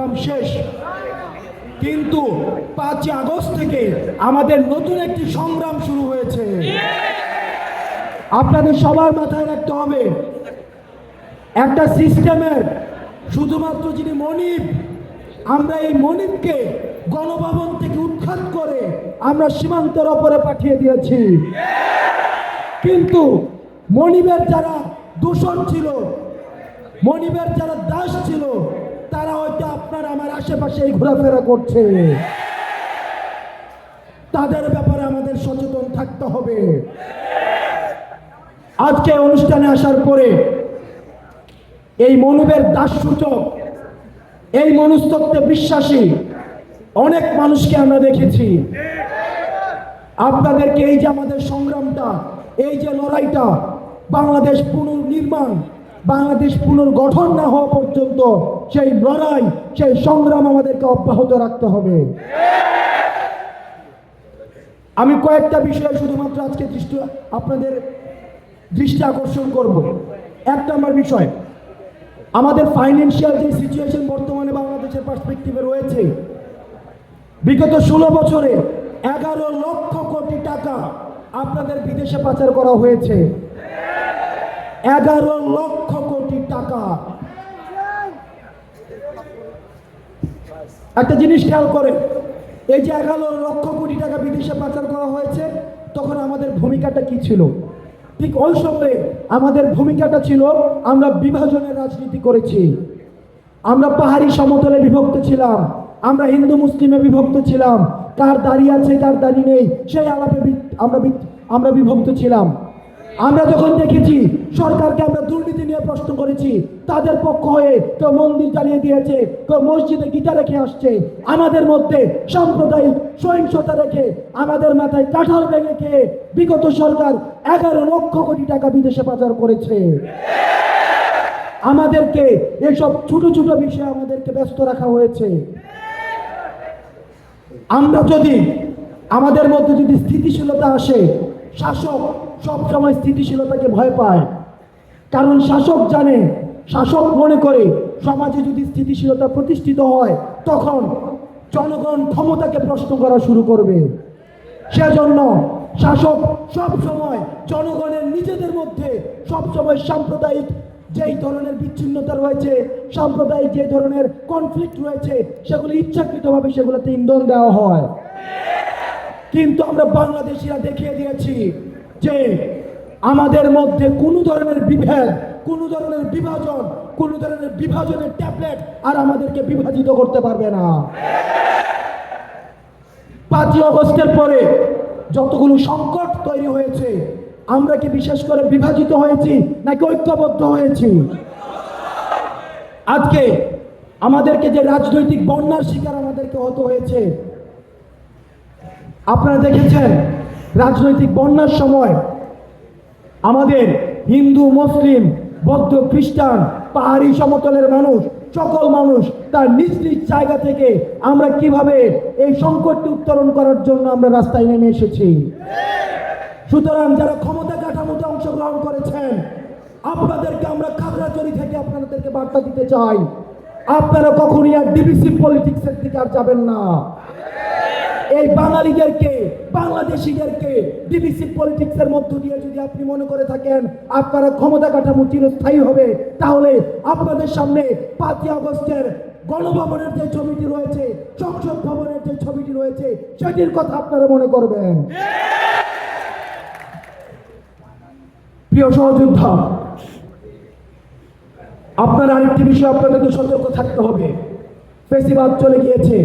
সংগ্রাম শেষ। কিন্তু পাঁচই আগস্ট থেকে আমাদের নতুন একটি সংগ্রাম শুরু হয়েছে। আপনাদের সবার মাথায় রাখতে হবে, একটা সিস্টেমের, শুধুমাত্র যিনি মনিব, আমরা এই মনিবকে গণভবন থেকে উৎখাত করে আমরা সীমান্তের ওপরে পাঠিয়ে দিয়েছি। কিন্তু মনিবের যারা দূষণ ছিল, মনিবের যারা দাস ছিল তারা হয়তো আপনার আমার আশেপাশে ঘোরাফেরা করছে। তাদের ব্যাপারে আমাদের সচেতন থাকতে হবে। আজকে অনুষ্ঠানে আসার পরে এই মনুবের দাস সূচক এই মনুস্তত্বে বিশ্বাসী অনেক মানুষকে আমরা দেখেছি। আপনাদেরকে এই যে আমাদের সংগ্রামটা, এই যে লড়াইটা, বাংলাদেশ পুনর্নির্মাণ বাংলাদেশ পুনর্গঠন না হওয়া পর্যন্ত সেই লড়াই, সেই সংগ্রাম আমাদেরকে অব্যাহত রাখতে হবে। আমি কয়েকটা বিষয়ে শুধুমাত্র আজকে দৃষ্টি, আপনাদের দৃষ্টি আকর্ষণ করব। এক নম্বর বিষয়, আমাদের ফাইন্যান্সিয়াল যে সিচুয়েশন বর্তমানে বাংলাদেশের পার্সপেক্টিভে রয়েছে, বিগত ষোলো বছরে এগারো লক্ষ কোটি টাকা আপনাদের বিদেশে পাচার করা হয়েছে। এগারো লক্ষ কোটি টাকা। একটা জিনিস খেয়াল করেন, এই যে এগারো লক্ষ কোটি টাকা বিদেশে পাচার করা হয়েছে, তখন আমাদের ভূমিকাটা কি ছিল? ঠিক ওই সময়ে আমাদের ভূমিকাটা ছিল, আমরা বিভাজনের রাজনীতি করেছি। আমরা পাহাড়ি সমতলে বিভক্ত ছিলাম, আমরা হিন্দু মুসলিমে বিভক্ত ছিলাম। কার দাঁড়িয়ে আছে, কার দাঁড়িয়ে নেই, সেই আলাপে আমরা আমরা বিভক্ত ছিলাম। আমরা যখন দেখেছি সরকারকে আমরা দুর্নীতি নিয়ে প্রশ্ন করেছি, তাদের পক্ষ হয়ে কেউ মন্দির জ্বালিয়ে দিয়েছে, কেউ মসজিদে গীতা রেখে আসছে, আমাদের মধ্যে সাম্প্রদায়িক সহিংসতা রেখে আমাদের মাথায় কাঁঠাল ভেঙে খেয়ে বিগত সরকার এগারো লক্ষ কোটি টাকা বিদেশে পাচার করেছে। আমাদেরকে এসব ছোট ছোট বিষয়ে আমাদেরকে ব্যস্ত রাখা হয়েছে। আমরা যদি আমাদের মধ্যে যদি স্থিতিশীলতা আসে, শাসক সব সময় স্থিতিশীলতাকে ভয় পায়। কারণ শাসক জানে, শাসক মনে করে সমাজে যদি স্থিতিশীলতা প্রতিষ্ঠিত হয়, তখন জনগণ ক্ষমতাকে প্রশ্ন করা শুরু করবে। সেজন্য শাসক সব সময় জনগণের নিজেদের মধ্যে সব সময় সাম্প্রদায়িক যেই ধরনের বিচ্ছিন্নতা রয়েছে, সাম্প্রদায়িক যে ধরনের কনফ্লিক্ট রয়েছে, সেগুলো ইচ্ছাকৃতভাবে সেগুলোতে ইন্ধন দেওয়া হয়। কিন্তু আমরা বাংলাদেশিরা দেখিয়ে দিয়েছি যে আমাদের মধ্যে কোনো ধরনের বিভেদ, কোনো ধরনের বিভাজন, কোনো ধরনের বিভাজনের ট্যাবলেট আর আমাদেরকে বিভাজিত করতে পারবে না। পাঁচই অগস্টের পরে যতগুলো সংকট তৈরি হয়েছে, আমরা কি বিশেষ করে বিভাজিত হয়েছি নাকি ঐক্যবদ্ধ হয়েছি? আজকে আমাদেরকে যে রাজনৈতিক বন্যার শিকার আমাদেরকে হতে হয়েছে। আপনারা দেখেছেন রাজনৈতিক বন্যার সময় আমাদের হিন্দু, মুসলিম, বৌদ্ধ, খ্রিস্টান, পাহাড়ি সমতলের মানুষ, সকল মানুষ তার নিজ নিজ জায়গা থেকে আমরা কীভাবে এই সংকটটি উত্তরণ করার জন্য আমরা রাস্তায় নেমে এসেছি। সুতরাং যারা ক্ষমতা কাঠামোতে অংশগ্রহণ করেছেন, আপনাদেরকে আমরা খাগড়াছড়ি থেকে আপনাদেরকে বার্তা দিতে চাই। আপনারা কখনই আর ডিবিসি পলিটিক্সের দিকে আর যাবেন না। এই বাঙালিদেরকে বাংলাদেশিদেরকে ডিবিসি পলিটিক্সের মধ্য দিয়ে যদি আপনি মনে করে থাকেন আপনারা ক্ষমতা কাঠামো চিরস্থায়ী হবে, তাহলে আপনাদের সামনে পাঁচই আগস্টের গণভবনের যে ছবিটি রয়েছে, সংসদ ভবনের যে ছবিটি রয়েছে, সেটির কথা আপনারা মনে করবেন। প্রিয় সহযোদ্ধা, আপনার আরেকটি বিষয় আপনাদেরকে সতর্ক থাকতে হবে। ফেসিবাদ চলে গিয়েছে।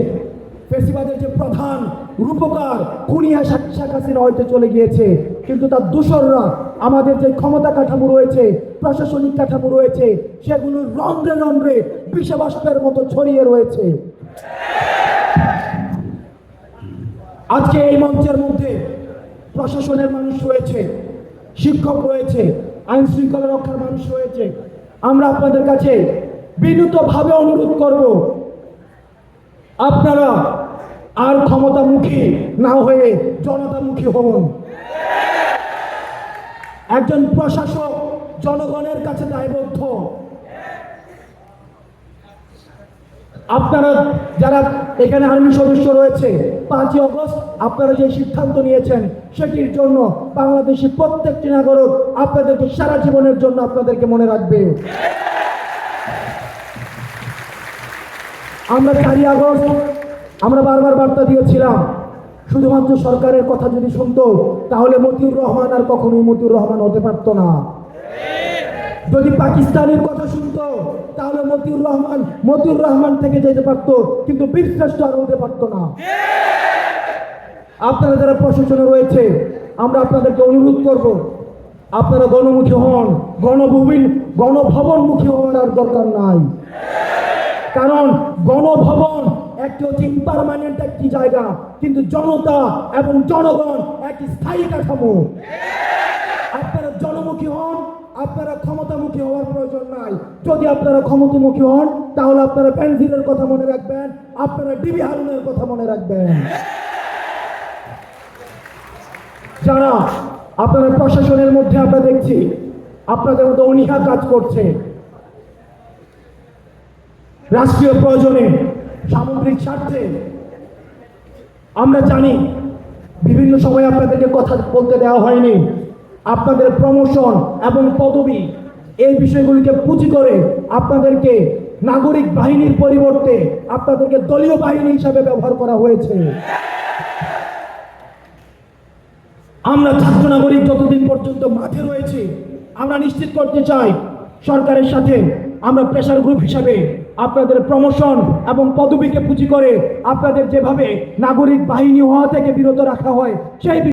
ফেসিবাদের যে প্রধান রূপকার খুনিয়া শেখ হাসিনা হয়তো চলে গিয়েছে, কিন্তু তার দূষররা আমাদের যে ক্ষমতা কাঠামো রয়েছে, প্রশাসনিক কাঠামো রয়েছে, সেগুলো রন্ধ্রে রন্ধ্রে বিষবাষ্পের মতো ছড়িয়ে রয়েছে। আজকে এই মঞ্চের মধ্যে প্রশাসনের মানুষ রয়েছে, শিক্ষক রয়েছে আইন শৃঙ্খলা রক্ষার মানুষ রয়েছে। আমরা আপনাদের কাছে বিনীতভাবে অনুরোধ করব, আপনারা আর ক্ষমতামুখী না হয়ে জনতামুখী হন। একজন প্রশাসক জনগণের কাছে দায়বদ্ধ। আপনারা যারা এখানে আর্মি সদস্য রয়েছে, পাঁচই অগস্ট আপনারা যে সিদ্ধান্ত নিয়েছেন সেটির জন্য বাংলাদেশি প্রত্যেকটি নাগরিক আপনাদেরকে সারা জীবনের জন্য আপনাদেরকে মনে রাখবে। আমরা চারই আগস্ট আমরা বারবার বার্তা দিয়েছিলাম, শুধুমাত্র সরকারের কথা যদি শুনতো, তাহলে মতিউর রহমান আর কখনোই মতিউর রহমান হতে পারতো না। যদি পাকিস্তানের কথা শুনতো, তাহলে মতিউর রহমান মতিউর রহমান থেকে যেতে পারতো, কিন্তু বীরশ্রেষ্ঠ আর হতে পারতো না। আপনারা যারা প্রশাসনে রয়েছে, আমরা আপনাদেরকে অনুরোধ করব, আপনারা গণমুখী হন গণভূমি গণভবনমুখী হওয়ার দরকার নাই। কারণ গণভবন একটি হচ্ছে ইম্পারমানেন্ট একটি জায়গা, কিন্তু জনতা এবং জনগণ একটি স্থায়ী কাঠামো। আপনারা জনমুখী হন, আপনারা ক্ষমতামুখী হওয়ার প্রয়োজন নাই। যদি আপনারা ক্ষমতামুখী হন, তাহলে আপনারা পেন্সিলের কথা মনে রাখবেন, আপনারা ডিবি হারুনের কথা মনে রাখবেন। যারা আপনারা প্রশাসনের মধ্যে আমরা দেখছি, আপনাদের মধ্যে অনীহা কাজ করছে। রাষ্ট্রীয় প্রয়োজনে সামগ্রিক স্বার্থে। আমরা জানি, বিভিন্ন সময় আপনাদেরকে কথা বলতে দেওয়া হয়নি। আপনাদের প্রমোশন এবং পদবি এই বিষয়গুলিকে পুঁজি করে আপনাদেরকে নাগরিক বাহিনীর পরিবর্তে আপনাদেরকে দলীয় বাহিনী হিসাবে ব্যবহার করা হয়েছে। আমরা ছাত্র নাগরিক যতদিন পর্যন্ত মাঠে রয়েছে, আমরা নিশ্চিত করতে চাই, সরকারের সাথে আমরা প্রেশার গ্রুপ হিসাবে আপনাদের প্রমোশন এবং পদবিকে পুঁজি করে আপনাদের যেভাবে নাগরিক বাহিনী হওয়া থেকে বিরত রাখা হয়, সেই